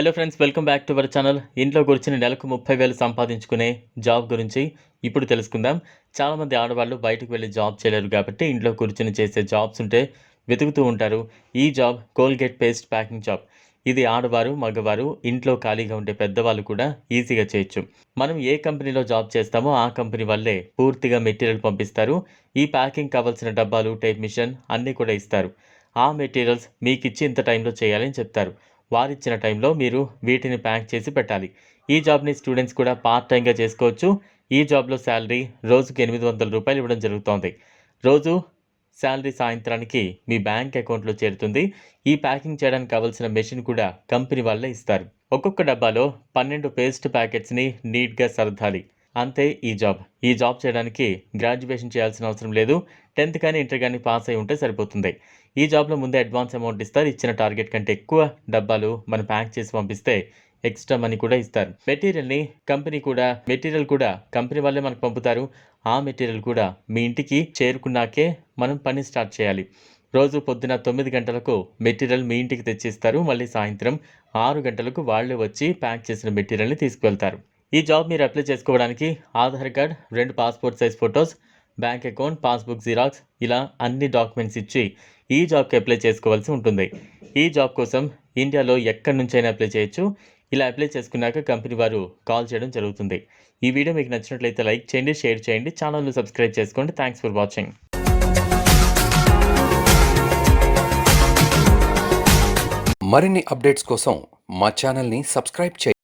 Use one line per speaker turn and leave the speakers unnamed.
Hello friends welcome back to our channel ఇంట్లో కూర్చుని నెలకు ముప్పై వేలు సంపాదించుకునే జాబ్ గురించి ఇప్పుడు తెలుసుకుందాం. చాలామంది ఆడవాళ్ళు బయటకు వెళ్ళి జాబ్ చేయలేరు కాబట్టి ఇంట్లో కూర్చుని చేసే జాబ్స్ ఉంటే వెతుకుతూ ఉంటారు. ఈ job Colgate paste packing job ఇది ఆడవారు మగవారు ఇంట్లో ఖాళీగా ఉండే పెద్దవాళ్ళు కూడా ఈజీగా చేయొచ్చు. మనం ఏ కంపెనీలో జాబ్ చేస్తామో ఆ కంపెనీ వల్లే పూర్తిగా మెటీరియల్ పంపిస్తారు. ఈ ప్యాకింగ్ కావాల్సిన డబ్బాలు టైప్ మిషన్ అన్నీ కూడా ఇస్తారు. ఆ మెటీరియల్స్ మీకు ఇచ్చి ఇంత టైంలో చేయాలని చెప్తారు. వారిచ్చిన టైంలో మీరు వీటిని ప్యాక్ చేసి పెట్టాలి. ఈ జాబ్ని స్టూడెంట్స్ కూడా పార్ట్ టైంగా చేసుకోవచ్చు. ఈ జాబ్లో శాలరీ రోజుకి ఎనిమిది వందల రూపాయలు ఇవ్వడం జరుగుతోంది. రోజు శాలరీ సాయంత్రానికి మీ బ్యాంక్ అకౌంట్లో చేరుతుంది. ఈ ప్యాకింగ్ చేయడానికి కావాల్సిన మెషిన్ కూడా కంపెనీ వాళ్ళే ఇస్తారు. ఒక్కొక్క డబ్బాలో పన్నెండు పేస్ట్ ప్యాకెట్స్ని నీట్గా సర్దాలి. అంతే ఈ జాబ్. ఈ జాబ్ చేయడానికి గ్రాడ్యుయేషన్ చేయాల్సిన అవసరం లేదు. టెన్త్ కానీ ఇంటర్ కానీ పాస్ అయి ఉంటే సరిపోతుంది. ఈ జాబ్లో ముందే అడ్వాన్స్ అమౌంట్ ఇస్తారు. ఇచ్చిన టార్గెట్ కంటే ఎక్కువ డబ్బాలు మనం ప్యాక్ చేసి పంపిస్తే ఎక్స్ట్రా మనీ కూడా ఇస్తారు. మెటీరియల్ని కంపెనీ కూడా మెటీరియల్ కూడా కంపెనీ వాళ్ళే మనకు పంపుతారు. ఆ మెటీరియల్ కూడా మీ ఇంటికి చేరుకున్నాకే మనం పని స్టార్ట్ చేయాలి. రోజు పొద్దున తొమ్మిది గంటలకు మెటీరియల్ మీ ఇంటికి తెచ్చిస్తారు. మళ్ళీ సాయంత్రం ఆరు గంటలకు వాళ్ళే వచ్చి ప్యాక్ చేసిన మెటీరియల్ని తీసుకువెళ్తారు. ఈ జాబ్ మీరు అప్లై చేసుకోవడానికి ఆధార్ కార్డ్ రెండు passport size photos bank account passbook xerox ఇలా అన్ని డాక్యుమెంట్స్ ఇచ్చి ఈ జాబ్కి అప్లై చేసుకోవాల్సి ఉంటుంది. ఈ జాబ్ కోసం ఇండియాలో ఎక్కడి నుంచైనా అప్లై చేయొచ్చు. ఇలా అప్లై చేసుకున్నాక కంపెనీ వారు కాల్ చేయడం జరుగుతుంది. ఈ వీడియో మీకు నచ్చినట్లయితే లైక్ చేయండి షేర్ చేయండి ఛానల్ను సబ్స్క్రైబ్ చేసుకోండి. థ్యాంక్స్ ఫర్ వాచింగ్
మరిన్ని అప్డేట్స్ కోసం మా ఛానల్ని సబ్స్క్రైబ్ చేయండి.